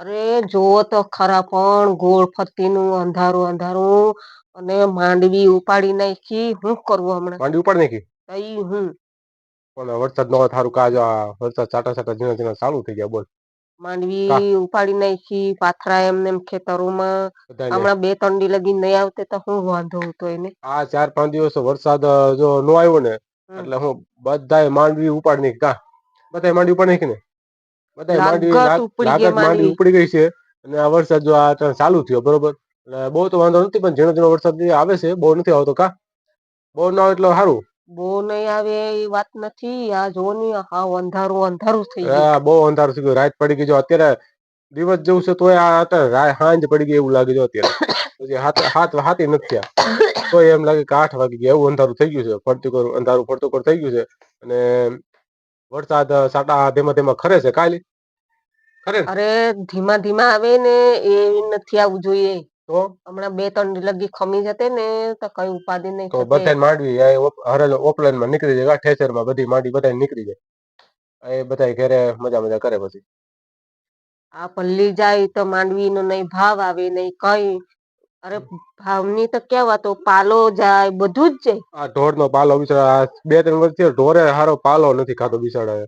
અરે જોવો તો ખરા પણ ગોળ ફરતીનું અંધારું અંધારું અને માંડવી ઉપાડી નાખી. હું કરવું હમણાં? માંડી ઉપાડ નાખી? તઈ હું. પણ વરસાદ નો થારું કાજ આ વરસાદ છાટા છાટા ઝીણા ઝીણા ચાલુ થઈ ગયા બોલ. માંડવી ઉપાડી નાખી પાથરા એમ ખેતરોમાં. હમણાં બે ત્રણ દી લગી નહીં આવતે તો હું વાંધો હતો એને? આ ચાર પાંચ દિવસ વરસાદ જો નો આવ્યો ને એટલે હું બધાય માંડવી ઉપાડી નાખી કા? બધાય માંડવી ઉપાડી નાખી ને? માંડવી ઉપડી ગઈ છે. અને આ વરસાદ જો આ ચાલુ થયો બરોબર? એટલે બહુ તો વાંધો નથી પણ ઝીણો ઝીણો વરસાદ આવે છે બહુ નથી આવતો કા? બહુ ના આવે એટલે સારું બહુ નહીં આવે એ વાત નથી. આ જો ની હાવ અંધારું અંધારું થઈ ગયું. બહુ અંધારું થઈ ગયું. રાત પડી ગઈ જો અત્યારે દિવસ જેવું છે તોય આ સાંજ પડી ગઈ એવું લાગે જો અત્યારે. પછી હાથ હાથ હાથી નથી થયા. તોય એમ લાગે કે આઠ વાગી ગયા એવું અંધારું થઈ ગયું છે. ફરતું કરું અંધારું ફરતું કરું થઈ ગયું છે. અને વરસાદ સાટા ધીમા ધીમા ખરે છે કાલી. અરે ધીમા ધીમા આવે ને એ નથી આવવું જોઈએ. તો? હમણાં બે ત્રણ લગી ખમી જતે ને તો કઈ ઉપાધિ નહીં તો થતે. બધા માંડવી હરેલમાં નીકળી જાય ઠેસરમાં બધી માંડવી બધા નીકળી જાય. એ બધા ઘરે મજા મજા કરે પછી. આ પલ્લી જાય તો માંડવી નો નહીં ભાવ આવે નહીં કઈ. અરે ભાવની તો કેવા તો પાલો જાય બધું જ જાય. આ ઢોર નો પાલો બિચારા આ બે ત્રણ વર્ષથી ઢોરે હારો પાલો નથી ખાતો બિચારા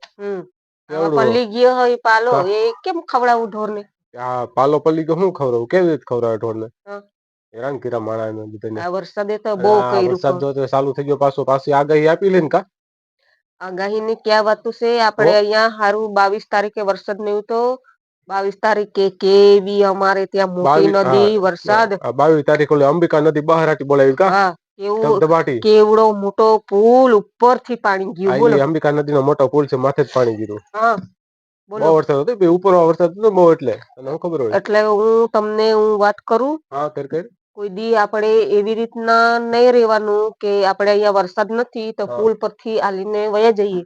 પલ્લી ગયો હોય પાલો હા. એ કેમ ખવડાવું ઢોર ને આ પાલો પલ્લી ગયો હું ખવડાવું? કેવી રીતે ખવડાવે ઢોર ને હા. હેરાન કર્યા માણા બધાને. આ વરસાદે તો બહુ કર્યું વરસાદ તો. ચાલુ થઈ ગયો પાછો પાછી આગાહી આપી લઈને કા? આગાહી ની ક્યાં વાતું છે? આપણે અહીંયા હારું બાવીસ તારીખે વરસાદ નહીં તો બાવીસ તારીખે કેવી અમારે ત્યાં મોટી હા. નદી વરસાદ. બાવીસ તારીખ અંબિકા નદી બહાર બોલાવી કા? હા. કેવું કેવડો મોટો પુલ ઉપરથી પાણી ગયું બોલો. અંબિકા નદી નો મોટો પુલ છે માથે જ પાણી ગયું હા બહુ વરસાદ હતો બે ઉપર વરસાદ હતો બહુ એટલે. તને ખબર હોય? એટલે હું તમને હું વાત કરું? હા કર કર. કોઈ દી આપણે એવી રીતના નહીં રહેવાનું કે આપણે અહીંયા વરસાદ નથી તો પુલ પરથી આલીને વયા જઈએ.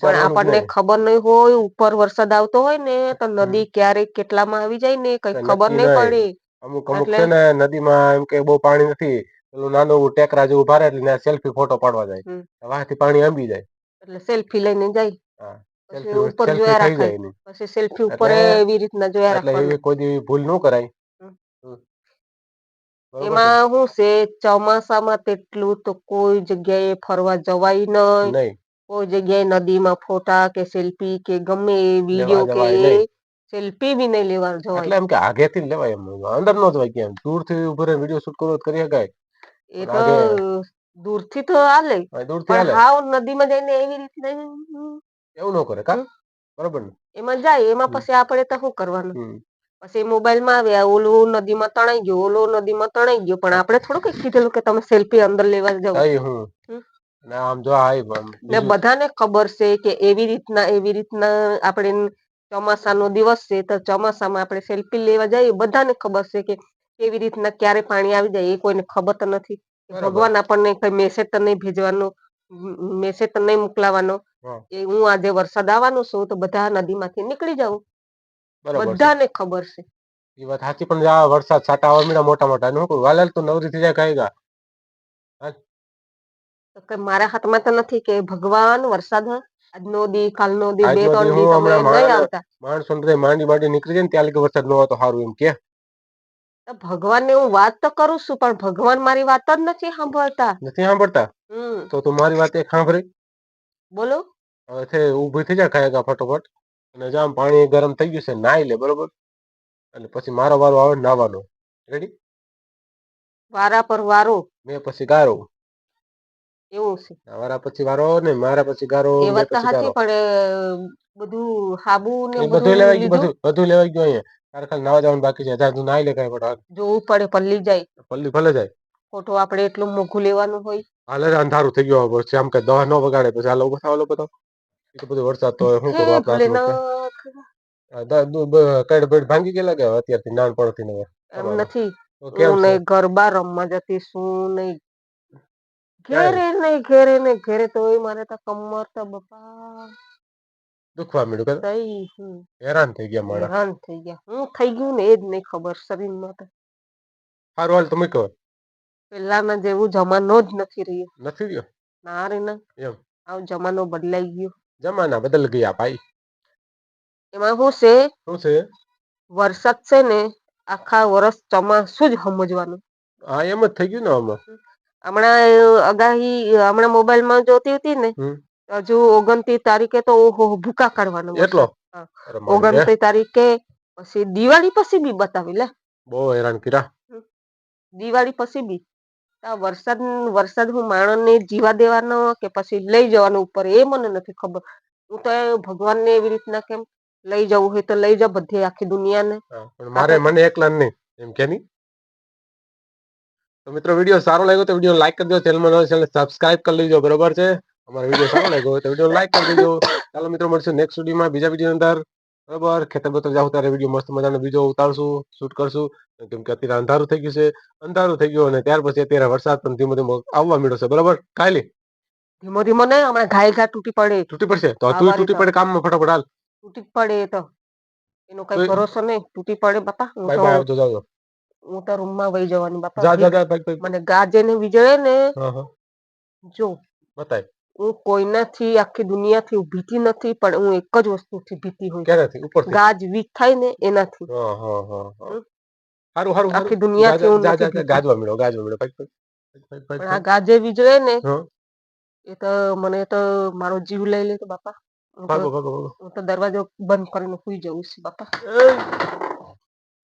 પણ આપણને ખબર નહીં હોય ઉપર વરસાદ આવતો હોય ને તો નદી ક્યારે કેટલામાં આવી જાય ને કઈ ખબર નહીં. પડે. અમુક અમુક છે ને નદીમાં એમ કે બહુ પાણી નથી. પેલું નાનું ટેકરા જેવું ભારે એટલે સેલ્ફી ફોટો પાડવા જાય. હમ. વાહથી પાણી આંબી જાય. એટલે સેલ્ફી લઈને જાય. હા પછી સેલ્ફી ઉપર સેલ્ફી જોયા થઈ રાખાય જાય એની. પછી સેલ્ફી ઉપર એટલે એવી રીતના જોયા એટલે રાખવાનું. એવી કોઈ દી ભૂલ ન કરાય. હમ. હમ. બરોબર છે. ને? એમાં શું છે ચોમાસામાં તેટલું તો કોઈ જગ્યાએ ફરવા જવાય નહીં. નહીં. કોઈ જગ્યાએ નદીમાં ફોટા કે સેલ્ફી કે ગમે એ લેવા વીડિયો કે જવાય નહીં. સેલ્ફી બી નહીં લેવા એટલે જવાય. એમ કે આગેથી જ લેવાય એમ. અંદર નો જવાય કેમ દૂરથી ઊભો રહીને વીડિયો શૂટ કરવો હોય તો કરી શકાય. એ તો દૂરથી તો હાલે. દૂરથી હાલે. હાવ નદીમાં જઈને એવી રીતે એવું ન કરે કા? બરોબર ને? એમાં જાય એમાં પછી આપણે તો શું કરવાનું? પછી મોબાઈલમાં આવ્યા ઓલું નદીમાં તણાઈ ગયું ઓલું નદીમાં તણાઈ ગયું પણ આપણે થોડું કઈ કીધેલું કે તમે સેલ્ફી અંદર લેવા. ને આમ જો ને બધાને ખબર છે કે એવી રીતના એવી રીતના આપણે ચોમાસાનો દિવસ છે તો ચોમાસામાં આપણે સેલ્ફી લેવા જઈએ બધાને ખબર છે કે કેવી રીતના ક્યારે પાણી આવી જાય એ કોઈને ખબર તો નથી. ભગવાન આપણને કઈ મેસેજ તો નહીં ભેજવાનો મેસેજ તો નહીં મોકલાવાનો. એ હું આજે વરસાદ આવવાનો છું તો બધા નદીમાંથી નીકળી જાઉં. બધાને ખબર છે. એ વાત સાચી પણ આ વરસાદ છાટા આવવા મીડા મોટા મોટા. નું વાલેલ તો નવરી થઈ જાય કઈ તો કે મારા હાથમાં તો નથી કે ભગવાન વરસાદ આજનો દી કાલનો દી બે ત્રણ દી તમે નહીં આવતા. માણસો માંડી માંડી નીકળી જાય ને ત્યાં લગી વરસાદ ન આવતો સારું એમ કે. ભગવાનને હું વાત તો કરું છું પણ ભગવાન મારી વાત જ નથી સાંભળતા. નથી સાંભળતા? તો તું મારી વાત એક સાંભળી. બોલો. હવે ઊભી થઈ જાય કાંઈ ફટોફટ. અને જામ પાણી ગરમ થઈ ગયું છે નાઈ લે બરોબર? અને પછી મારો વારો આવે નાવાનો. રેડી વારા પર વારો. મેં પછી ગારો. એવું છે. મારા પછી વારો ને મારા પછી ગારો એ વાત સાચી પણ બધું હાબુ ને બધું બધું લેવાઈ ગયું બધું બધું લેવાઈ ગયું અહીંયા. તારે ખાલી નાવા જવાનું બાકી છે. તું નાઈ લે કઈ ફટાફટ જોવું પડે પલ્લી જાય. પલ્લી ભલે જાય. ખોટું આપણે એટલું મોઘું લેવાનું હોય. હાલે અંધારું થઈ ગયું હવે. આમ કે દવા ન વગાડે પછી હાલો બતાવો હાલો બતાવો એ તો બધું વરસાદ તો શું કરું? આપણા કઈડ બેડ ભાંગી ગયેલા કે અત્યારથી નાનપણથી ને હવે? એમ નથી. હું નહીં ગરબા રમવા જતી શું નહીં. ઘેરે નહીં ઘેરે નહીં. ઘેરે તો મારે તો કમર તો બપા દુખવા મળ્યું કે તઈ હેરાન થઈ ગયા માણસ. હેરાન થઈ ગયા. હું થઈ ગયું ને એ જ નહીં ખબર શરીરમાં તો. સારું હાલ તમે કહો પેલાના જેવું જમાનો જ નથી રહ્યો. નથી રહ્યો? ના રે ના. એમ. આવ જમાનો બદલાઈ ગયો. જમાના બદલ ગયા ભાઈ. એમાં શું છે? શું છે? વરસાદ છે ને આખા વરસ ચોમાસું જ સમજવાનું. હા એમ જ થઈ ગયું ને આમાં હમણાં અગાહી આગાહી હમણાં મોબાઈલમાં જોતી હતી ને. હજુ ઓગણત્રીસ તારીખે તો ઓહો ભૂકા કાઢવાનો. એટલો? ઓગણત્રીસ તારીખે પછી દિવાળી પછી બી બતાવી લે. બહુ હેરાન કર્યા. દિવાળી પછી બી. આ વરસાદ વરસાદ હું માણસને જીવા દેવાનો કે પછી લઈ જવાનો ઉપર એ મને નથી ખબર. હું તો ભગવાન ભગવાનને એવી રીતના કેમ લઈ જવું હોય તો લઈ જાવ બધી આખી દુનિયાને. મારે મને એકલા નહીં. એમ કે નહીં? તો મિત્રો વીડિયો સારો લાગ્યો તો વીડિયો લાઈક કરી દો ચેનલમાં નવા ચેનલ સબસ્ક્રાઇબ કરી લેજો બરોબર છે? અમારો વીડિયો સારો લાગ્યો તો વીડિયો લાઈક કરી દેજો. ચાલો મિત્રો મળશું નેક્સ્ટ વિડીયોમાં બીજા વીડિયો અંદર. બરાબર? ખેતર બતર જાવ ત્યારે વીડિયો મસ્ત મજાનો બીજો ઉતારશું શૂટ કરશું. કેમ કે અત્યારે અંધારું થઈ ગયું છે. અંધારું થઈ ગયું અને ત્યાર પછી અત્યારે વરસાદ પણ ધીમે ધીમે આવવા મળ્યો છે. બરાબર? કાલે ધીમો ધીમો નહીં હમણાં ઘાય ઘા તૂટી પડે. તૂટી પડશે? તો તું તૂટી પડે કામમાં ફટાફટ હાલ. તૂટી પડે તો. એનો કઈ ભરોસો નહીં. તૂટી પડે બાપા. બાય બાય આવજો જાજો. હું તો રૂમમાં વહી જવાની બાપા. જા જા જા મને ગાજે ને વીજળે ને જો. બતાય. હું કોઈનાથી આખી દુનિયાથી ભીતી નથી પણ હું એક જ વસ્તુથી ભીતી હોઉં ક્યારેથી? ઉપરથી? ગાજ વીક થાય ને એનાથી. હા હા હા હા. હારું હારું આખી. દુનિયાથી હું. ગાજવા મળ્યો ગાજવા મળ્યો પણ આ. ગાજે વીજળે ને એ તો મને તો મારો જીવ લઈ લે તો બાપા. હું તો- હું દરવાજો બંધ કરીને સુઈ જવું છું બાપા.